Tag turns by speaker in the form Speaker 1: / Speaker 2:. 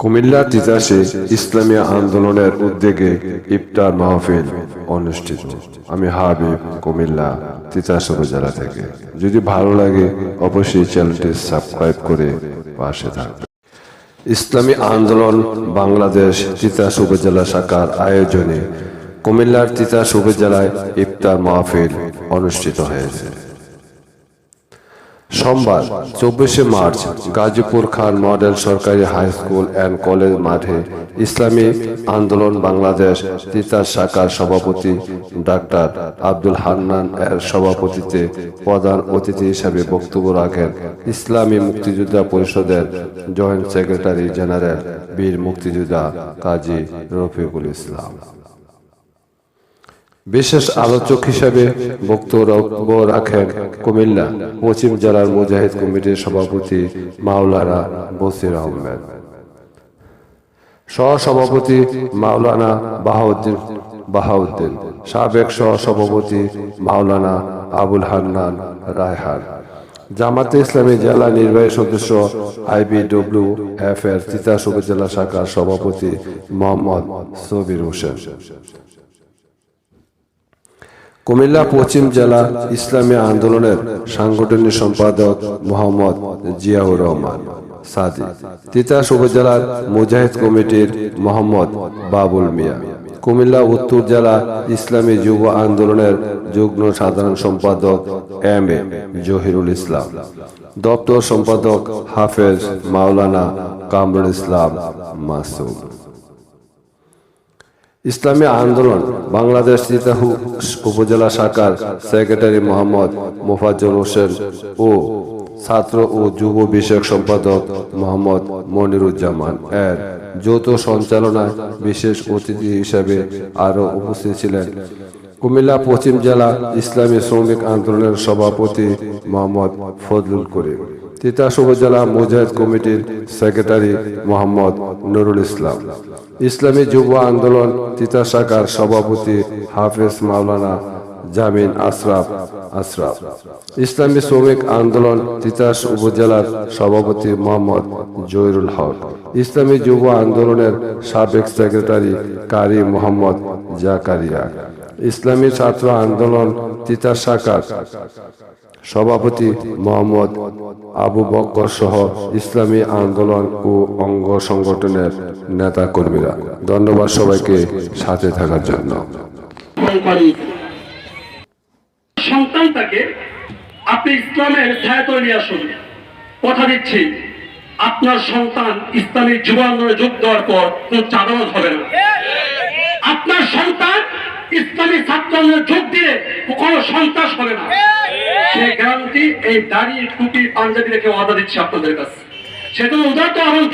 Speaker 1: কুমিল্লা তিতাসে ইসলামী আন্দোলনের উদ্যোগে ইফতার মাহফিল অনুষ্ঠিত। আমি হাবিব কুমিল্লা তিতাস উপজেলা থেকে। যদি ভালো লাগে অবশ্যই চ্যানেলটি সাবস্ক্রাইব করে পাশে থাকবে ইসলামী আন্দোলন বাংলাদেশ তিতাস উপজেলা শাখার আয়োজনে কুমিল্লার তিতাস উপজেলায় ইফতার মাহফিল অনুষ্ঠিত হয়েছে। সোমবার, চব্বিশে মার্চ, গাজীপুর খান মডেল সরকারি হাই স্কুল অ্যান্ড কলেজ মাঠে ইসলামী আন্দোলন বাংলাদেশ তিতাস শাখার সভাপতি ডাক্তার আব্দুল হান্নান এর সভাপতিতে প্রধান অতিথি হিসেবে বক্তব্য রাখেন ইসলামী মুক্তিযোদ্ধা পরিষদের জয়েন্ট সেক্রেটারি জেনারেল বীর মুক্তিযোদ্ধা কাজী রফিকুল ইসলাম। বিশেষ আলোচক হিসেবে বক্তব্য রাখেন কুমিল্লা পশ্চিম জেলার মুজাহিদ কমিটির সভাপতি মাওলানা বসির আহমেদ। সহসভাপতি মাওলানা বাহাউদ্দিন বাহাউদ্দিন। সাবেক সহসভাপতি মাওলানা আবুল হান্নান রায়হান। জামাতে ইসলামী জেলা নির্বাহী সদস্য আইবিডব্লিউ এফ এর তিতাস উপজেলা শাখার সভাপতি মোহাম্মদ সবির হোসেন। কুমিল্লা পশ্চিম জেলা ইসলামী আন্দোলনের সাংগঠনিক সম্পাদক মোহাম্মদ জিয়াউর রহমান সাদি। তিতাস উপজেলার মুজাহিদ কমিটির মোহাম্মদ বাবুল মিয়া। কুমিল্লা উত্তর জেলা ইসলামী যুব আন্দোলনের যুগ্ম সাধারণ সম্পাদক এম এ জহিরুল ইসলাম। দপ্তর সম্পাদক হাফেজ মাওলানা কামরুল ইসলাম মাসুদ। ইসলামী আন্দোলন বাংলাদেশ তিতাহু উপজেলা শাখার সেক্রেটারি মোহাম্মদ মোফাজ্জল হোসেন ও ছাত্র ও যুব বিষয়ক সম্পাদক মোহাম্মদ মনিরুজ্জামান এর যৌথ সঞ্চালনায় বিশেষ অতিথি হিসেবে আরও উপস্থিত ছিলেন। কুমিল্লা পশ্চিম জেলা ইসলামী শ্রমিক আন্দোলনের সভাপতি মোহাম্মদ ফজলুল করিম, তিতাস উপজেলা মুজাহিদ কমিটির সেক্রেটারি মোহাম্মদ নুরুল ইসলাম। ইসলামী যুব আন্দোলন তিতা শাখার সভাপতি হাফেজ মাওলানা জামিন আশরাফ আশরাফ। ইসলামী শ্রমিক আন্দোলন তিতাস উপজেলার সভাপতি মোহাম্মদ জহিরুল হক। ইসলামী যুব আন্দোলনের সাবেক সেক্রেটারি কারি মোহাম্মদ জাকারিয়া। ইসলামী ছাত্র আন্দোলন তিতাস শাখার সভাপতি মোহাম্মদ আবু বক্কর সহ ইসলামী আন্দোলন ও অঙ্গ সংগঠনের নেতা কর্মীরা ধন্যবাদ সবাইকে সাথে থাকার জন্য।
Speaker 2: সন্তানটাকে আপনি ইসলামের ছায়াতলে নিয়ে আসুন। কথা দিচ্ছি, আপনার সন্তান ইসলামী যুব আন্দোলনে যোগ দেওয়ার পর কোন চাঁদাবাজ হবে না। আপনার সন্তান ইসলামী ছাত্র আন্দোলনে যোগ দিয়ে কোনো সন্ত্রাস হবে না। সেই গ্যারান্টি এই দাঁড়িয়ে টুপি, পাঞ্জাবি রেখে ওয়াদা দিচ্ছে আপনাদের কাছে। সেজন্য উদারত আহ্বান